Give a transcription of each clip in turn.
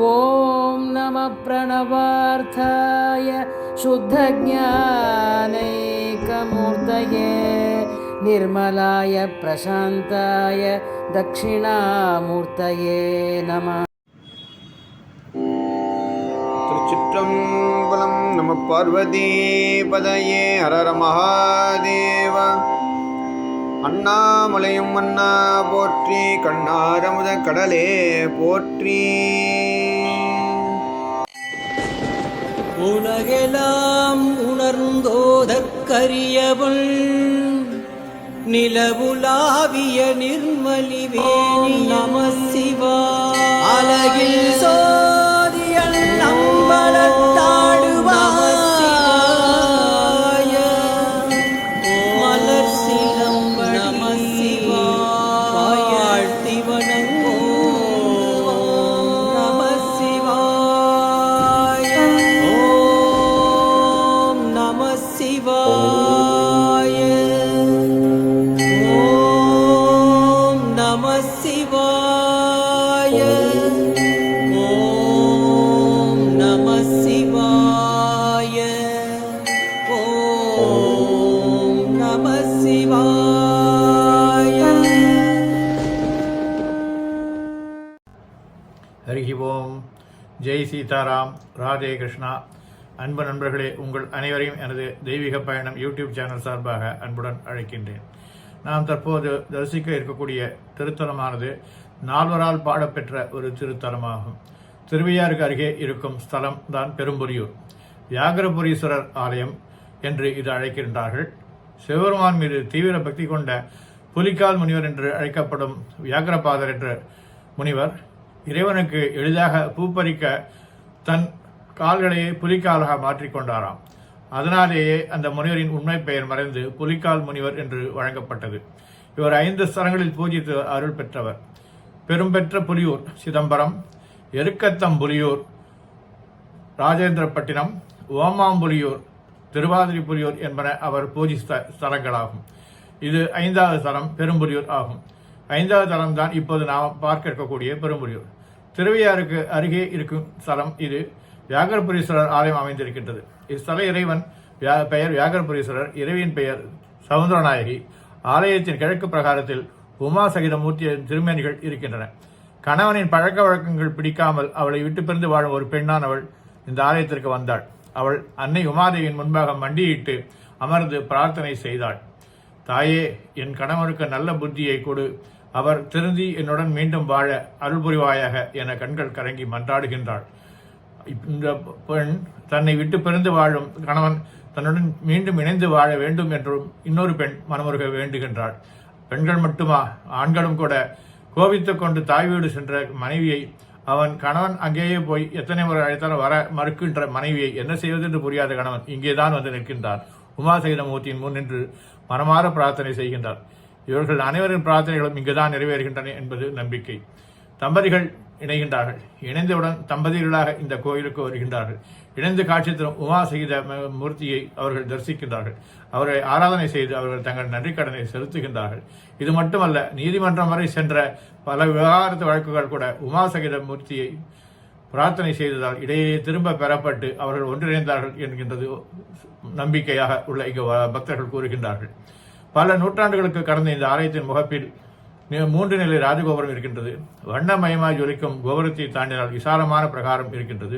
ॐ नमः प्रणवार्थाय शुद्धज्ञानैकमूर्तये निर्मलाय प्रशान्ताय दक्षिणामूर्तये नमः திருச்சிற்றம்பலம் நம பார்வதி பதையே ஹரர மகாதேவ அண்ணாமலையும் அண்ணா போற்றி கண்ணாரமுத கடலே போற்றி உலகெலாம் உணர்ந்தோதற்கரியவள். நிலவுலாவிய நிர்மலிவேணி நம சிவா. அலகில் சோதியல் ஹரிஹி ஓம். ஜெய் சீதாராம். ராதே கிருஷ்ணா. அன்பு நண்பர்களே உங்கள் அனைவரையும் எனது தெய்வீக பயணம் யூடியூப் சேனல் சார்பாக அன்புடன் அழைக்கின்றேன். நாம் தற்போது தரிசிக்க இருக்கக்கூடிய திருத்தலமானது நால்வரால் பாடப்பெற்ற ஒரு திருத்தலமாகும். திருவையாருக்கு அருகே இருக்கும் ஸ்தலம் தான் பெரும்புரியூர். வியாகரபுரீஸ்வரர் ஆலயம் என்று இது அழைக்கின்றார்கள். சிவபெருமான் மீது தீவிர பக்தி கொண்ட புலிக்கால் முனிவர் என்று அழைக்கப்படும் வியாகரபாதர் என்ற முனிவர் இறைவனுக்கு எளிதாக பூப்பறிக்க தன் கால்களையே புலிக்காலாக மாற்றிக்கொண்டாராம் அதனாலேயே அந்த முனிவரின் உண்மை பெயர் மறைந்து புலிக்கால் முனிவர் என்று வழங்கப்பட்டது. இவர் ஐந்து ஸ்தலங்களில் பூஜித்து அருள் பெற்றவர். பெரும்பெற்ற புலியூர் சிதம்பரம் எருக்கத்தம்புலியூர் ராஜேந்திரப்பட்டினம் ஓமாம்புலியூர் திருவாதிரிபுலியூர் என்பன அவர் பூஜித்த ஸ்தலங்களாகும். இது ஐந்தாவது ஸ்தலம் பெரும்புலியூர் ஆகும். ஐந்தாவது தலம் தான் இப்போது நாம் பார்க்க இருக்கக்கூடிய பெரும்புரியூர் திருவையாருக்கு அருகே இருக்கும் ஸ்தலம் இது வியாகரபுரீஸ்வரர் ஆலயம் அமைந்திருக்கின்றது. இஸ்தல இறைவன் வியா- பெயர் வியாகரபுரீஸ்வரர் இறைவியின் பெயர் சவுந்தரநாயகி. ஆலயத்தின் கிழக்கு பிரகாரத்தில் உமா சகித மூர்த்தியின் திருமேனிகள் இருக்கின்றன. கணவனின் பழக்க வழக்கங்கள் பிடிக்காமல் அவளை விட்டு பிரிந்து வாழும் ஒரு பெண்ணானவள் இந்த ஆலயத்திற்கு வந்தாள். அவள் அன்னை உமாதேவியின் முன்பாக மண்டியிட்டு அமர்ந்து பிரார்த்தனை செய்தாள். தாயே என் கணவனுக்கு நல்ல புத்தியை கொடு. அவர் திருந்தி என்னுடன் மீண்டும் வாழ அருள் புரிவாயாக என கண்கள் கரங்கி மன்றாடுகின்றாள். இந்த பெண் தன்னை விட்டு பிறந்து வாழும் கணவன் தன்னுடன் மீண்டும் இணைந்து வாழ வேண்டும் என்றும் இன்னொரு பெண் மனமுருக வேண்டுகின்றாள். பெண்கள் மட்டுமா? ஆண்களும் கூட. கோபித்து கொண்டு தாய் வீடு சென்ற மனைவியை அவன் கணவன் அங்கேயே போய் எத்தனை முறை அழைத்தாலும் வர மறுக்கின்ற மனைவியை என்ன செய்வது என்று புரியாத கணவன் இங்கேதான் வந்து நிற்கின்றான். உமாசகிதமூர்த்தியின் முன் நின்று மனமாற பிரார்த்தனை செய்கின்றார். இவர்கள் அனைவரின் பிரார்த்தனைகளும் இங்குதான் நிறைவேறுகின்றன என்பது நம்பிக்கை. தம்பதிகள் இணைகின்றார்கள். இணைந்தவுடன் தம்பதிகளாக இந்த கோயிலுக்கு வருகின்றார்கள். இணைந்து காட்சி தரும் உமா சகித மூர்த்தியை அவர்கள் தரிசிக்கின்றார்கள். அவரை ஆராதனை செய்து அவர்கள் தங்கள் நன்றிக்கடனை செலுத்துகின்றார்கள். இது மட்டுமல்ல நீதிமன்றம் வரை சென்ற பல விவகாரத்து வழக்குகள் கூட உமா சகித மூர்த்தியை பிரார்த்தனை செய்ததால் இடையே திரும்ப பெறப்பட்டு அவர்கள் ஒன்றிணைந்தார்கள் என்கின்றது நம்பிக்கையாக உள்ள இங்கு பக்தர்கள் கூறுகின்றார்கள். பல நூற்றாண்டுகளுக்கு கடந்த இந்த ஆலயத்தின் முகப்பில் மூன்று நிலை ராஜகோபுரம் இருக்கின்றது. வண்ணமயமாய் ஜொலிக்கும் கோபுரத்தை தாண்டினால் விசாலமான பிரகாரம் இருக்கின்றது.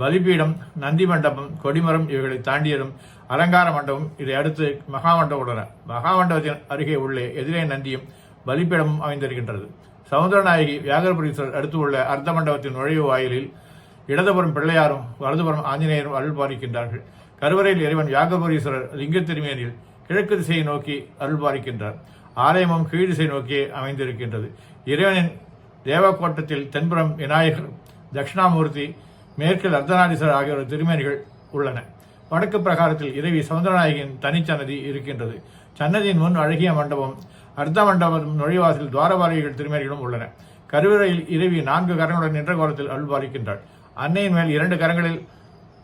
பலிபீடம் நந்தி மண்டபம் கொடிமரம் இவைகளை தாண்டியதும் அலங்கார மண்டபம் இதை அடுத்து மகாமண்டபம் உள்ளன. மகாமண்டபத்தின் அருகே உள்ளே எதிரே நந்தியும் பலிப்பீடமும் அமைந்திருக்கின்றது. சமுத்திரநாயகி வியாகரபுரீஸ்வரர் அடுத்து உள்ள அர்த்த மண்டபத்தின் நுழைவு வாயிலில் இடதுபுறம் பிள்ளையாரும் வலதுபுறம் ஆஞ்சநேயரும் அருள் பாலிக்கின்றார்கள். கருவறையில் இறைவன் வியாகபுரீஸ்வரர் லிங்க திருமேனில் கிழக்கு திசையை நோக்கி அருள் பாலிக்கின்றார். ஆலயமும் கீழ் திசை நோக்கியே அமைந்திருக்கின்றது. இறைவனின் தேவக்கோட்டத்தில் தென்புறம் விநாயகர் தட்சிணாமூர்த்தி மேற்கில் அர்த்தநாரீஸ்வரர் ஆகியோர் திருமேனிகள் உள்ளன. வடக்கு பிரகாரத்தில் இறைவி சமுத்திரநாயகியின் தனிச்சன்னதி இருக்கின்றது. சன்னதியின் முன் அழகிய மண்டபம் அர்த்த மண்டபம் நுழைவாசல் துவாரபாலிகள் திருமேரிகளும் உள்ளன கருவறையில் இரவி நான்கு கரங்களுடன் நின்ற கோலத்தில் அருள்பாலிக்கின்றாள் அன்னையின் மேல் இரண்டு கரங்களில்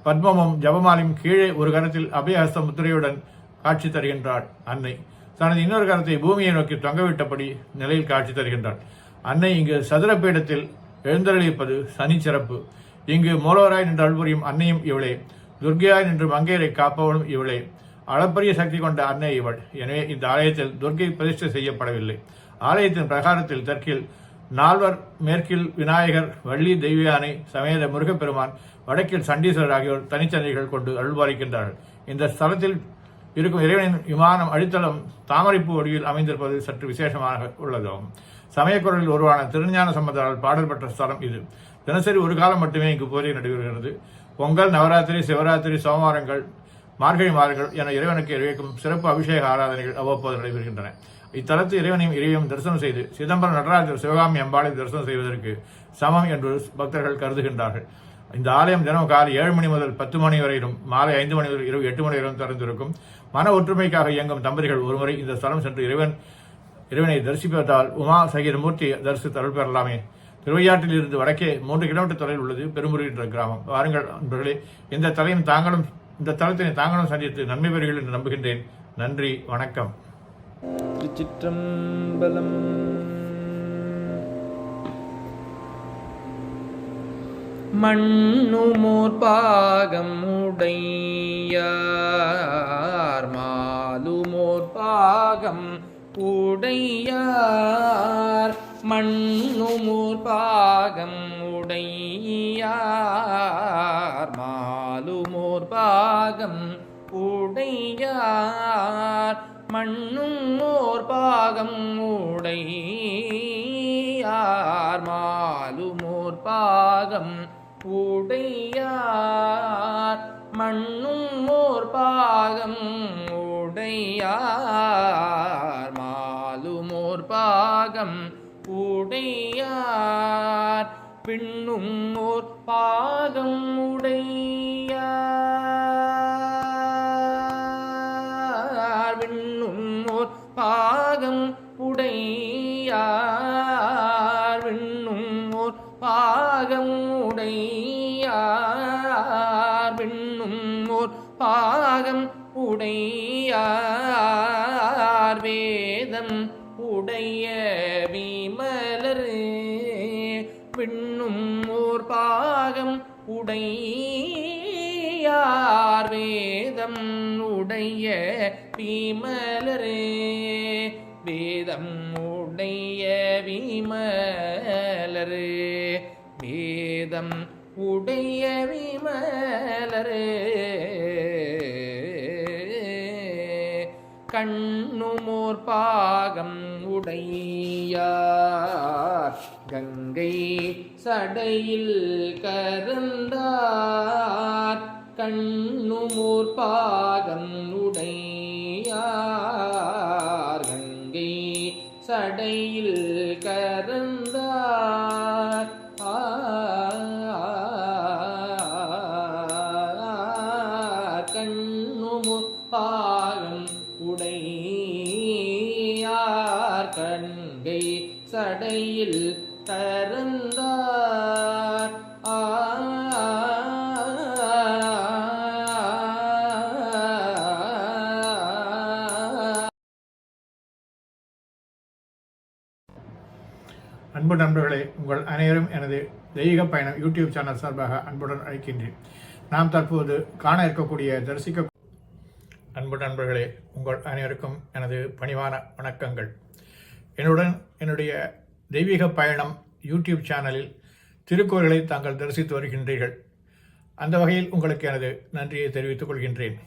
பத்மமும் ஜபமாலையும் கீழே ஒரு கரத்தில் அபயஹஸ்த முத்திரையுடன் காட்சி தருகின்றாள் அன்னை. தனது இன்னொரு கரத்தை பூமியை நோக்கி தொங்கவிட்டபடி நிலையில் காட்சி தருகின்றாள். அன்னை இங்கு சதுர பீடத்தில் எழுந்தருளிப்பது சனி சிறப்பு இங்கு மூலவராய் நின்று அல்புரியும் அன்னையும் இவளே. துர்கையாய் நின்று மங்கையரை காப்பவளும் இவளே. அளப்பரிய சக்தி கொண்ட அன்னை இவள். எனவே இந்த ஆலயத்தில் துர்கை பிரதிஷ்டை செய்யப்படவில்லை. ஆலயத்தின் பிரகாரத்தில் தெற்கில் நால்வர் மேற்கில் விநாயகர் வள்ளி தெய்வியானை சமேத முருகப்பெருமான் வடக்கில் சண்டீஸ்வரர் ஆகியோர் தனிச்சந்தைகள் கொண்டு அருள்பாலிக்கின்றார்கள். இந்த ஸ்தலத்தில் இருக்கும் இறைவனின் விமானம் அடித்தளம் தாமரைப்பூ வடிவில் அமைந்திருப்பது சற்று விசேஷமாக உள்ளதாகும் சமயக்குரலில் உருவான திருஞான சம்பந்தரால் பாடல் பெற்ற ஸ்தலம் இது. தினசரி ஒரு காலம் மட்டுமே இங்கு பூஜை நடைபெறுகிறது. பொங்கல் நவராத்திரி சிவராத்திரி சோமவாரங்கள் மார்கழி மாதங்கள் என இறைவனுக்கு இறைக்கும் சிறப்பு அபிஷேக ஆராதனைகள் அவ்வப்போது நடைபெறுகின்றன. இத்தலத்து இறைவனையும் இறைவையும் தரிசனம் செய்து சிதம்பரம் நடராஜர் சிவகாமி அம்பாளை தரிசனம் செய்வதற்கு சமம் என்று பக்தர்கள் கருதுகின்றார்கள். இந்த ஆலயம் தினம் காலை ஏழு மணி முதல் பத்து மணி வரையிலும் மாலை ஐந்து மணி முதல் இரவு எட்டு மணி வரையிலும் திறந்திருக்கும். மன ஒற்றுமைக்காக இயங்கும் தம்பதிகள் ஒருமுறை இந்த ஸ்தலம் சென்று இறைவன் இறைவனை தரிசிப்பதால் உமா சகித மூர்த்தி தரிசித்து அருள் பெறலாமே. திருவையாற்றில் இருந்து வடக்கே மூன்று கிலோமீட்டர் தொலைவில் உள்ளது பெருமுறை என்ற கிராமம். வாருங்கள் நண்பர்களே இந்த தலையும் தாங்களும் இந்த தளத்தினை தாங்களும் சந்தித்து நன்மை பெறுகள் என்று நம்புகின்றேன். நன்றி வணக்கம். திருச்சிற்றம்பலம். மண்ணுமோர் பாகம் உடையார் மாலுமோர் பாகம் உடையார் மண்ணுமோர் பாகம் உடையார் ஓர்பாகம் உடையார் மண்ணும் ஓர்பாகம் உடையார் மாலும் ஓர்பாகம் உடையார் மண்ணும் ஓர்பாகம் உடையார் மாலும் ஓர்பாகம் உடையார் பின்னும் ஓர் பாகம் உடை பாகம் உடையார் விண்ணும் ஓர் பாகம் உடையார் வேதம் உடைய விமலர் விண்ணும் ஓர் பாகம் உடையார் வேதம் உடைய விமலரே. வேதம் உடைய விமலர். வேதம் உடைய விமலர். கண்ணுமோர் பாகம் உடையார். கங்கை சடையில் கருந்தார். கண்ணுமோர் பாகம் கடையில் கறந்தார். கண்ணுமு பாகம் உடையார். கண்கை சடையில் கறந்தார். அன்பு நண்பர்களே உங்கள் அனைவரும் எனது தெய்வீக பயணம் யூடியூப் சேனல் சார்பாக அன்புடன் அழைக்கின்றேன். நாம் தற்போது காண இருக்கக்கூடிய தரிசிக்க அன்பு நண்பர்களே உங்கள் அனைவருக்கும் எனது பணிவான வணக்கங்கள். என்னுடன் என்னுடைய தெய்வீக பயணம் யூடியூப் சேனலில் திருக்கோயில்களை தாங்கள் தரிசித்து வருகின்றீர்கள். அந்த வகையில் உங்களுக்கு எனது நன்றியை தெரிவித்துக் கொள்கின்றேன்.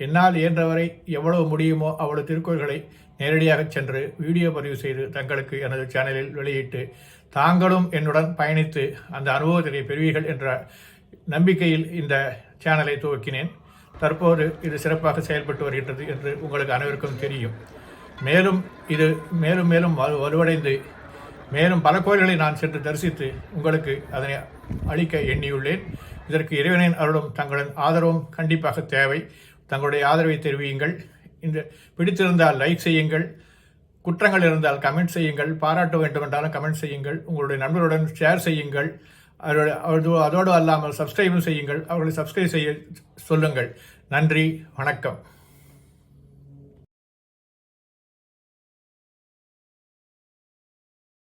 என்னால் இயன்றவரை எவ்வளவு முடியுமோ அவ்வளவு திருக்குறள்களை நேரடியாக சென்று வீடியோ பதிவு செய்து தங்களுக்கு எனது சேனலில் வெளியிட்டு தாங்களும் என்னுடன் பயணித்து அந்த அனுபவத்தினை பெறுவீர்கள் என்ற நம்பிக்கையில் இந்த சேனலை துவக்கினேன். தற்போது இது சிறப்பாக செயல்பட்டு வருகின்றது என்று உங்களுக்கு அனைவருக்கும் தெரியும். மேலும் இது மேலும் மேலும் வலு- வலுவடைந்து மேலும் பல கோயில்களை நான் சென்று தரிசித்து உங்களுக்கு அதனை அளிக்க எண்ணியுள்ளேன். இதற்கு இறைவனின் அருளும் தங்களின் ஆதரவும் கண்டிப்பாக தேவை. தங்களுடைய ஆதரவை தெரிவியுங்கள். இந்த பிடித்திருந்தால் லைக் செய்யுங்கள். குற்றங்கள் இருந்தால் கமெண்ட் செய்யுங்கள். பாராட்ட வேண்டும் என்றாலும் கமெண்ட் செய்யுங்கள். உங்களுடைய நண்பர்களுடன் ஷேர் செய்யுங்கள். அதோடு அதோடு- அதோடு அல்லாமல் சப்ஸ்கிரைபும் செய்யுங்கள். அவர்களை சப்ஸ்கிரைப் செய்ய சொல்லுங்கள். நன்றி. வணக்கம்.